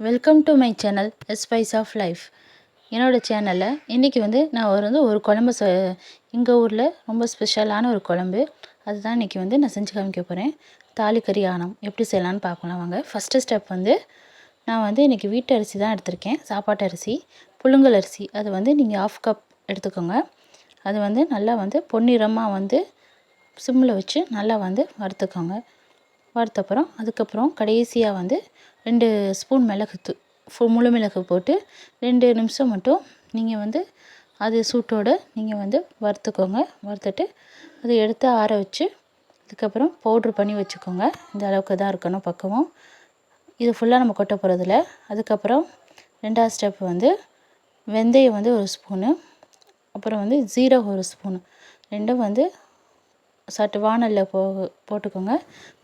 Welcome to my channel spice of life என்னோடய சேனலில் இன்றைக்கி வந்து நான் ஒரு வந்து ஒரு குழம்பு ச எங்கள் ஊரில் ரொம்ப ஸ்பெஷலான ஒரு குழம்பு. அதுதான் இன்றைக்கி வந்து நான் செஞ்சு காமிக்க போகிறேன் தாலிக்கறி ஆணம். எப்படி செய்யலான்னு பார்க்கலாம் வாங்க. ஃபஸ்ட்டு ஸ்டெப் வந்து நான் வந்து இன்றைக்கி வீட்டு அரிசி தான் எடுத்திருக்கேன். சாப்பாட்டு அரிசி புழுங்கல் அரிசி. அது வந்து நீங்கள் ஆஃப் கப் எடுத்துக்கோங்க. அது வந்து நல்லா வந்து பொன்னிறமாக வந்து சிம்மில் வச்சு நல்லா வந்து வறுத்துக்கோங்க. வறுத்தப்புறம் அதுக்கப்புறம் கடைசியாக வந்து ரெண்டு ஸ்பூன் மிளகுத்து தூ முழு மிளகு போட்டு ரெண்டு நிமிஷம் மட்டும் நீங்கள் வந்து அது சூட்டோடு நீங்கள் வந்து வறுத்துக்கோங்க. வறுத்துட்டு அதை எடுத்து ஆற வச்சு அதுக்கப்புறம் பவுட்ரு பண்ணி வச்சுக்கோங்க. இந்த அளவுக்கு தான் இருக்கணும் பக்குவம். இது ஃபுல்லாக நம்ம கொட்ட போகிறதில்ல அதுக்கப்புறம் ரெண்டாவது ஸ்டெப் வந்து வெந்தயம் வந்து ஒரு ஸ்பூனு அப்புறம் வந்து ஜீரகம் ஒரு ஸ்பூனு ரெண்டும் வந்து சட்டு வானலில் போ போட்டுக்கோங்க.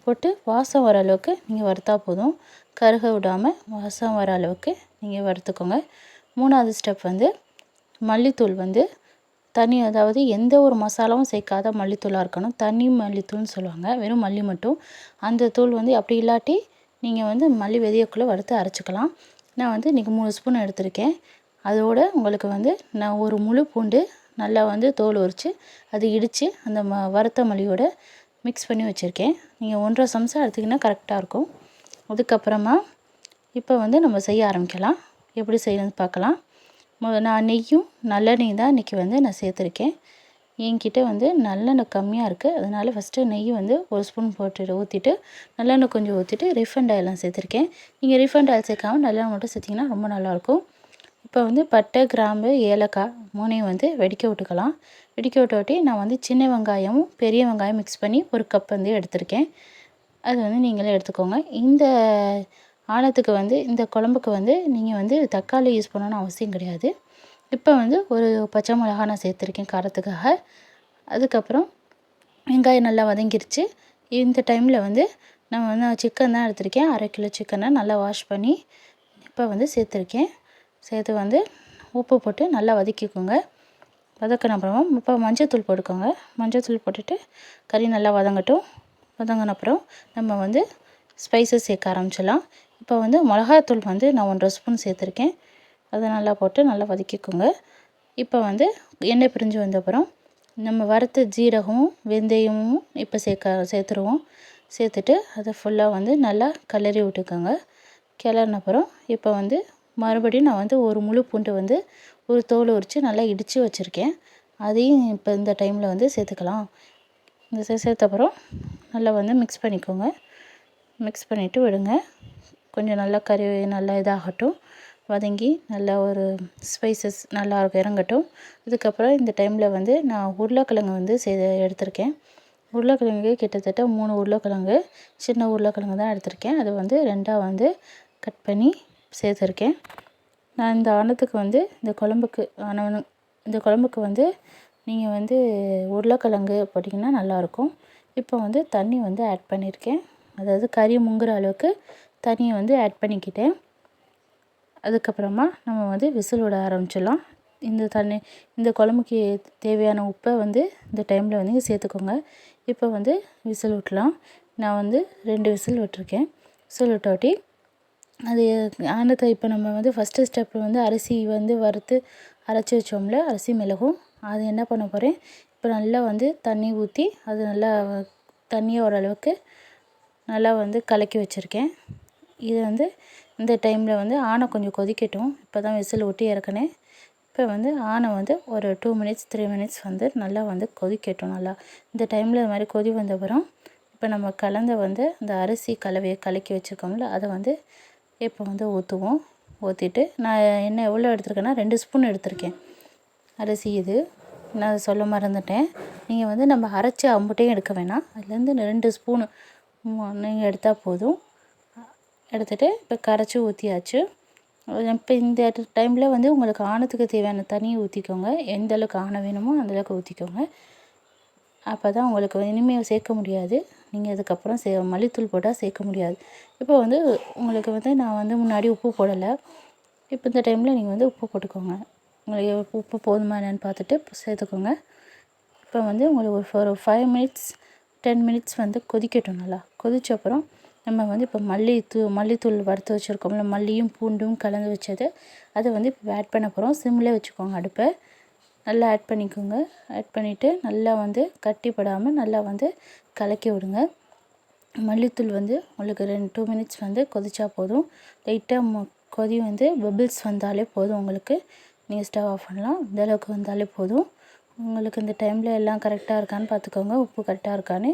போட்டு வாசம் வர அளவுக்கு நீங்கள் வறுத்தா போதும். கருக விடாமல் வாசம் வர அளவுக்கு நீங்கள் வறுத்துக்கோங்க. மூணாவது ஸ்டெப் வந்து மல்லித்தூள் வந்து தனி அதாவது எந்த ஒரு மசாலாவும் சேர்க்காத மல்லித்தூளாக இருக்கணும். தனி மல்லித்தூள்னு சொல்லுவாங்க. வெறும் மல்லி மட்டும். அந்த தூள் வந்து அப்படி இல்லாட்டி நீங்கள் வந்து மல்லி வெதியக்குள்ளே வறுத்து அரைச்சிக்கலாம். நான் வந்து இன்றைக்கி மூணு ஸ்பூன் எடுத்திருக்கேன். அதோடு உங்களுக்கு வந்து நான் ஒரு முழு பூண்டு நல்லா வந்து தோல் உரித்து அது இடித்து அந்த ம வறுத்த மல்லியோட மிக்ஸ் பண்ணி வச்சுருக்கேன். நீங்கள் ஒன்றரை சம்சா எடுத்திங்கன்னா கரெக்டாக இருக்கும். அதுக்கப்புறமா இப்போ வந்து நம்ம செய்ய ஆரம்பிக்கலாம். எப்படி செய்யணும்னு பார்க்கலாம். நான் நெய்யும் நல்லெண்ணெய் தான் இன்றைக்கி வந்து நான் சேர்த்துருக்கேன். என்கிட்ட வந்து நல்லெண்ணெய் கம்மியாக இருக்குது அதனால் ஃபஸ்ட்டு நெய் வந்து ஒரு ஸ்பூன் போட்டு ஊற்றிட்டு நல்லெண்ணெய் கொஞ்சம் ஊற்றிட்டு ரிஃபண்ட் ஆயிலாம் சேர்த்துருக்கேன். நீங்கள் ரிஃபண்ட் ஆயில் சேர்க்காமல் நல்லெண்ணெய் மட்டும் சேர்த்திங்கன்னா ரொம்ப நல்லாயிருக்கும் இப்போ வந்து பட்டை கிராம்பு ஏலக்காய் மூணையும் வந்து வெடிக்க விட்டுக்கலாம். வெடிக்க விட்டு நான் வந்து சின்ன வெங்காயமும் பெரிய வெங்காயம் மிக்ஸ் பண்ணி ஒரு கப் வந்து எடுத்திருக்கேன். அது வந்து நீங்களே எடுத்துக்கோங்க. இந்த ஆழத்துக்கு வந்து இந்த குழம்புக்கு வந்து நீங்கள் வந்து தக்காளி யூஸ் பண்ணணும்னு அவசியம் கிடையாது. இப்போ வந்து ஒரு பச்சை மிளகா நான் சேர்த்துருக்கேன் காரத்துக்காக. அதுக்கப்புறம் வெங்காயம் நல்லா வதங்கிருச்சு. இந்த டைமில் வந்து நான் வந்து சிக்கன் தான் எடுத்திருக்கேன். அரை கிலோ சிக்கனை நல்லா வாஷ் பண்ணி இப்போ வந்து சேர்த்துருக்கேன். சேர்த்து வந்து உப்பு போட்டு நல்லா வதக்கிக்கோங்க. வதக்கின அப்புறமா இப்போ மஞ்சத்தூள் போட்டுக்கோங்க. மஞ்சத்தூள் போட்டுட்டு கறி நல்லா வதங்கட்டும். வதங்கின அப்புறம் நம்ம வந்து ஸ்பைசஸ் சேர்க்க ஆரம்பிச்சிடலாம். இப்போ வந்து மிளகாத்தூள் வந்து நான் ஒன்றரை ஸ்பூன் சேர்த்துருக்கேன். அதை நல்லா போட்டு நல்லா வதக்கிக்கோங்க. இப்போ வந்து எண்ணெய் பிரிஞ்சு வந்த அப்புறம் நம்ம வறுத்த ஜீரகமும் வெந்தயமும் இப்போ சேர்க்க சேர்த்துருவோம். சேர்த்துட்டு அதை ஃபுல்லாக வந்து நல்லா கிளறி விட்டுக்கோங்க. கிளறின அப்புறம் இப்போ வந்து மறுபடியும் நான் வந்து ஒரு முழு பூண்டு வந்து ஒரு தோல் உரித்து நல்லா இடித்து வச்சுருக்கேன். அதையும் இப்போ இந்த டைமில் வந்து சேர்த்துக்கலாம். இந்த சேர்த்தப்புறம் நல்லா வந்து மிக்ஸ் பண்ணிக்கோங்க. மிக்ஸ் பண்ணிவிட்டு விடுங்க. கொஞ்சம் நல்லா கறி நல்லா இதாகட்டும். வதங்கி நல்லா ஒரு ஸ்பைசஸ் நல்லா இறங்கட்டும். இதுக்கப்புறம் இந்த டைமில் வந்து நான் உருளைக்கிழங்கு வந்து சே எடுத்திருக்கேன். உருளைக்கிழங்கு கிட்டத்தட்ட மூணு உருளைக்கிழங்கு சின்ன உருளைக்கிழங்கு தான் எடுத்திருக்கேன். அது வந்து ரெண்டாக வந்து கட் பண்ணி சேர்த்துருக்கேன். நான் இந்த ஆனத்துக்கு வந்து இந்த குழம்புக்கு ஆனவனு இந்த குழம்புக்கு வந்து நீங்கள் வந்து உருளைக்கிழங்கு போட்டிங்கன்னா நல்லாயிருக்கும். இப்போ வந்து தண்ணி வந்து ஆட் பண்ணியிருக்கேன். அதாவது கறி முங்குற அளவுக்கு தண்ணியை வந்து ஆட் பண்ணிக்கிட்டேன். அதுக்கப்புறமா நம்ம வந்து விசில் விட ஆரம்பிச்சிடலாம். இந்த தண்ணி இந்த குழம்புக்கு தேவையான உப்பை வந்து இந்த டைமில் வந்து சேர்த்துக்கோங்க. இப்போ வந்து விசில் விட்டலாம் நான் வந்து ரெண்டு விசில் விட்டுருக்கேன். விசில் விட்டாட்டி அது ஆனத்தை இப்போ நம்ம வந்து ஃபஸ்ட்டு ஸ்டெப்பில் வந்து அரிசி வந்து வறுத்து அரைச்சி வச்சோம்ல அரிசி மிளகும். அது என்ன பண்ண போகிறேன் இப்போ நல்லா வந்து தண்ணி ஊற்றி அது நல்லா தண்ணியை ஓரளவுக்கு நல்லா வந்து கலக்கி வச்சுருக்கேன். இது வந்து இந்த டைமில் வந்து ஆனை கொஞ்சம் கொதிக்கட்டும். இப்போ தான் விசில் விட்டு இறக்கினேன். இப்போ வந்து ஆனை வந்து ஒரு டூ மினிட்ஸ் த்ரீ மினிட்ஸ் வந்து நல்லா வந்து கொதிக்கட்டும் நல்லா. இந்த டைமில் இது மாதிரி கொதி வந்தப்புறம் இப்போ நம்ம கலந்த வந்து இந்த அரிசி கலவையை கலக்கி வச்சுருக்கோம்ல அதை வந்து இப்போ வந்து ஊற்றுவோம். ஊற்றிட்டு நான் என்ன எவ்வளோ எடுத்திருக்கேன்னா ரெண்டு ஸ்பூன் எடுத்திருக்கேன். அரிசி இது. நான் சொல்ல மறந்துட்டேன். நீங்கள் வந்து நம்ம அரைச்சி அம்புட்டையும் எடுக்க வேணாம். அதுலேருந்து ரெண்டு ஸ்பூனு நீங்கள் எடுத்தால் போதும். எடுத்துகிட்டு இப்போ கரைச்சி ஊற்றியாச்சு. இப்போ இந்த டைமில் வந்து உங்களுக்கு ஆணத்துக்கு தேவையான தண்ணியை ஊற்றிக்கோங்க. எந்த அளவுக்கு ஆணை வேணுமோ அந்தளவுக்கு ஊற்றிக்கோங்க. அப்போ தான் உங்களுக்கு இனிமேல் சேர்க்க முடியாது. நீங்கள் அதுக்கப்புறம் சே மல்லித்தூள் போட்டால் சேர்க்க முடியாது. இப்போ வந்து உங்களுக்கு வந்து நான் வந்து முன்னாடி உப்பு போடலை. இப்போ இந்த டைமில் நீங்கள் வந்து உப்பு போட்டுக்கோங்க. உங்களுக்கு உப்பு போதுமா என்னென்னு பார்த்துட்டு சேர்த்துக்கோங்க. இப்போ வந்து உங்களுக்கு ஒரு four five minutes ten minutes வந்து கொதிக்கட்டும் நல்லா. கொதித்த அப்புறம் நம்ம வந்து இப்போ மல்லி தூ மல்லித்தூள் வறுத்து வச்சுருக்கோம்ல மல்லியும் பூண்டும் கலந்து வச்சது அதை வந்து இப்போ ஆட் பண்ண போகிறோம் சிம்மில் வச்சுக்கோங்க அடுப்பை. நல்லா ஆட் பண்ணிக்கோங்க. ஆட் பண்ணிவிட்டு நல்லா வந்து கட்டிப்படாமல் நல்லா வந்து கலக்கி விடுங்க. மல்லித்தூள் வந்து உங்களுக்கு ரெண்டு டூ மினிட்ஸ் வந்து கொதிச்சா போதும். லைட்டாக கொதி வந்து பபிள்ஸ் வந்தாலே போதும் உங்களுக்கு. நீங்கள் ஸ்டவ் ஆஃப் பண்ணலாம். இந்தளவுக்கு வந்தாலே போதும். உங்களுக்கு இந்த டைமில் எல்லாம் கரெக்டாக இருக்கான்னு பார்த்துக்கோங்க உப்பு கரெக்டாக இருக்கான்னு.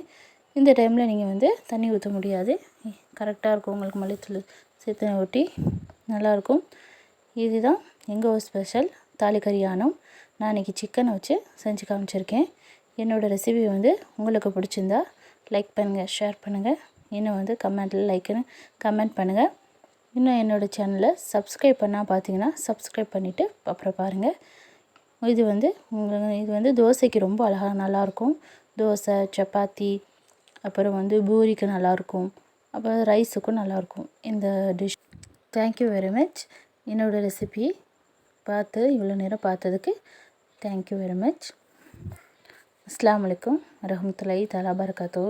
இந்த டைமில் நீங்கள் வந்து தண்ணி ஊற்ற முடியாது. கரெக்டாக இருக்கும் உங்களுக்கு மல்லித்தூள் சேர்த்து ஊட்டி. நல்லாயிருக்கும் இதுதான் எங்கள் ஒரு ஸ்பெஷல் தாலிக்கரியானம் நான் இன்றைக்கி சிக்கனை வச்சு செஞ்சு காமிச்சிருக்கேன். என்னோடய ரெசிபி வந்து உங்களுக்கு பிடிச்சிருந்தா லைக் பண்ணுங்கள் ஷேர் பண்ணுங்கள் இன்னும் வந்து கமெண்ட்டில் லைக்குன்னு கமெண்ட் பண்ணுங்கள் இன்னும் என்னோடய சேனலை சப்ஸ்கிரைப் பண்ணால் பார்த்தீங்கன்னா சப்ஸ்கிரைப் பண்ணிவிட்டு அப்புறம் பாருங்கள் இது வந்து இது வந்து தோசைக்கு ரொம்ப அழகாக நல்லாயிருக்கும். தோசை சப்பாத்தி அப்புறம் வந்து பூரிக்கு நல்லாயிருக்கும். அப்புறம் ரைஸுக்கும் நல்லாயிருக்கும் இந்த dish thank you very much என்னோடய ரெசிபி பார்த்து இவ்வளோ நேரம் பார்த்ததுக்கு தேங்க்யூ வெரி மச் அஸ்லாம் வலைக்கம் வரமத்துலாய் தலா பரகாத்தூ